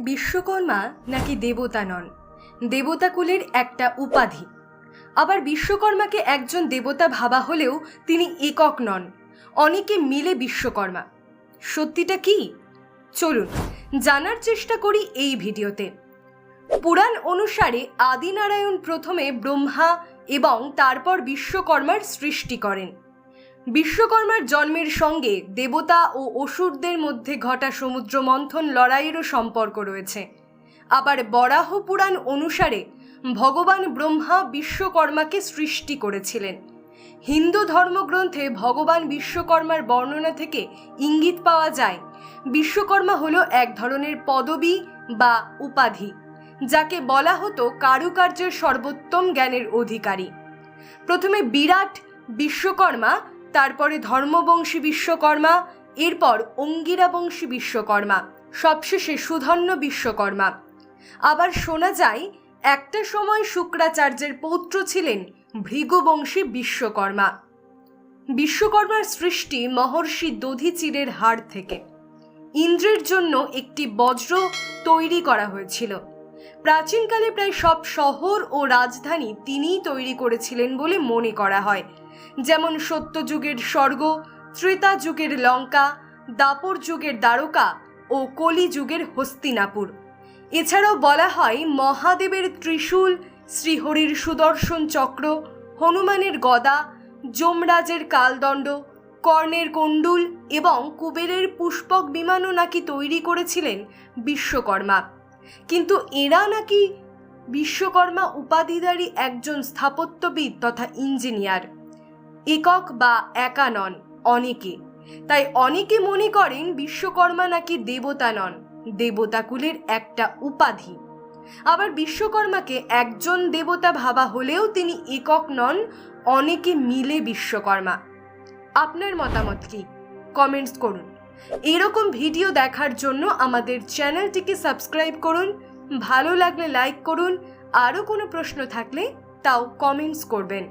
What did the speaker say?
বিশ্বকর্মা নাকি দেবতা নন? দেবতাকুলের একটা উপাধি। আবার বিশ্বকর্মাকে একজন দেবতা ভাবা হলেও তিনি একক নন। অনেকে মিলে বিশ্বকর্মা। সত্যিটা কি? চলুন, জানার চেষ্টা করি এই ভিডিওতে। পুরাণ অনুসারে আদিনারায়ণ প্রথমে ব্রহ্মা এবং তারপর বিশ্বকর্মার সৃষ্টি করেন। বিশ্বকর্মার জন্মের সঙ্গে দেবতা ও অসুরদের মধ্যে ঘটা সমুদ্র মন্থন লড়াইয়েরও সম্পর্ক রয়েছে। আবার বরাহ পুরাণ অনুসারে ভগবান ব্রহ্মা বিশ্বকর্মাকে সৃষ্টি করেছিলেন। হিন্দু ধর্মগ্রন্থে ভগবান বিশ্বকর্মার বর্ণনা থেকে ইঙ্গিত পাওয়া যায়, বিশ্বকর্মা হলো এক ধরনের পদবী বা উপাধি, যাকে বলা হতো কারুকার্যের সর্বোত্তম জ্ঞানের অধিকারী। প্রথমে বিরাট বিশ্বকর্মা তারপরে ধর্মবংশী বিশ্বকর্মা, এরপর অঙ্গিরাবংশী বিশ্বকর্মা, সবশেষে সুধন্য বিশ্বকর্মা। আবার শোনা যায়, একটা সময় শুক্রাচার্যের পৌত্র ছিলেন ভৃগুবংশী বিশ্বকর্মা। বিশ্বকর্মার সৃষ্টি মহর্ষি দধিচিরের হাড় থেকে। ইন্দ্রের জন্য একটি বজ্র তৈরি করা হয়েছিল। প্রাচীনকালে প্রায় সব শহর ও রাজধানী তিনিই তৈরি করেছিলেন বলে মনে করা হয়। যেমন সত্যযুগের স্বর্গ, ত্রেতা যুগের লঙ্কা, দাপর যুগের দ্বারকা ও কলি যুগের হস্তিনাপুর। এছাড়াও বলা হয় মহাদেবের ত্রিশূল, শ্রীহরির সুদর্শন চক্র, হনুমানের গদা, যমরাজের কালদণ্ড, কর্ণের কণ্ডুল এবং কুবেরের পুষ্পক বিমানও নাকি তৈরি করেছিলেন বিশ্বকর্মা। কিন্তু এরা নাকি বিশ্বকর্মা উপাধিধারী একজন স্থাপত্যবিদ তথা ইঞ্জিনিয়ার, একক বা একা নন, অনেকে। তাই অনেকে মনে করেন বিশ্বকর্মা নাকি দেবতা নন, দেবতাকুলের একটা উপাধি। আবার বিশ্বকর্মাকে একজন দেবতা ভাবা হলেও তিনি একক নন, অনেকে মিলে বিশ্বকর্মা। আপনার মতামত কি? কমেন্টস করুন। এরকম ভিডিও দেখার জন্য আমাদের চ্যানেলটিকে সাবস্ক্রাইব করুন, ভালো লাগলে লাইক করুন, আরও কোনো প্রশ্ন থাকলে তাও কমেন্টস করবেন।